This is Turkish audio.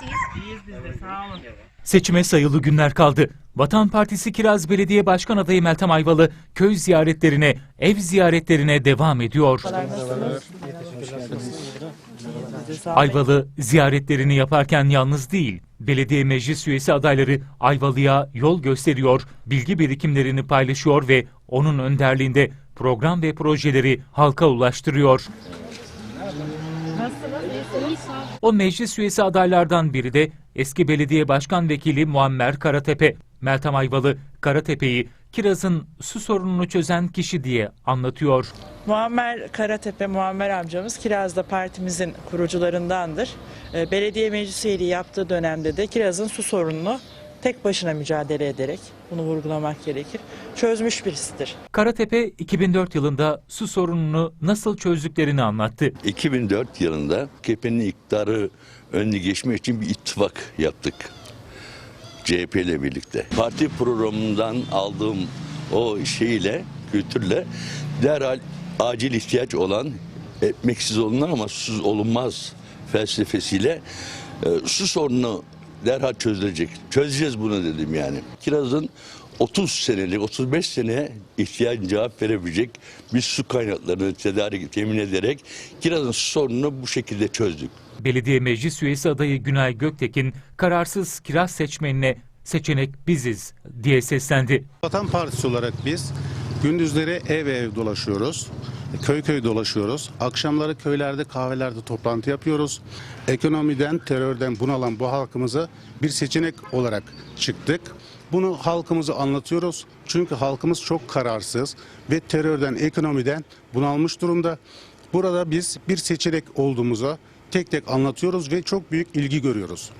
siz? İyiyiz biz de sağ olun. Seçime sayılı günler kaldı. Vatan Partisi Kiraz Belediye Başkan Adayı Meltem Ayvalı köy ziyaretlerine, ev ziyaretlerine devam ediyor. Ayvalı ziyaretlerini yaparken yalnız değil, belediye meclis üyesi adayları Ayvalı'ya yol gösteriyor, bilgi birikimlerini paylaşıyor ve onun önderliğinde program ve projeleri halka ulaştırıyor. O meclis üyesi adaylardan biri de eski belediye başkan vekili Muammer Karatepe. Meltem Ayvalı, Karatepe'yi Kiraz'ın su sorununu çözen kişi diye anlatıyor. Muammer Karatepe, Muammer amcamız Kiraz'da partimizin kurucularındandır. Ee, Belediye meclis üyeliği yaptığı dönemde de Kiraz'ın su sorununu tek başına mücadele ederek, bunu vurgulamak gerekir, çözmüş birisidir. Karatepe 2004 yılında su sorununu nasıl çözdüklerini anlattı. 2004 yılında AKP'nin iktidarı önüne geçmek için bir ittifak yaptık. CHP ile birlikte. Parti programından aldığım o şeyle, kültürle derhal acil ihtiyaç olan ekmeksiz olunur ama susuz olunmaz felsefesiyle e, su sorununu derhal çözülecek. Çözeceğiz bunu dedim yani. Kiraz'ın 30 senelik, 35 seneye ihtiyacın cevap verebilecek bir su kaynaklarını tedarik temin ederek Kiraz'ın sorununu bu şekilde çözdük. Belediye meclis üyesi adayı Günay Göktekin kararsız Kiraz seçmenine seçenek biziz diye seslendi. Vatan Partisi olarak biz gündüzleri ev ev dolaşıyoruz. Köy köy dolaşıyoruz. Akşamları köylerde kahvelerde toplantı yapıyoruz. Ekonomiden, terörden bunalan bu halkımıza bir seçenek olarak çıktık. Bunu halkımıza anlatıyoruz. Çünkü halkımız çok kararsız ve terörden, ekonomiden bunalmış durumda. Burada biz bir seçenek olduğumuza tek tek anlatıyoruz ve çok büyük ilgi görüyoruz.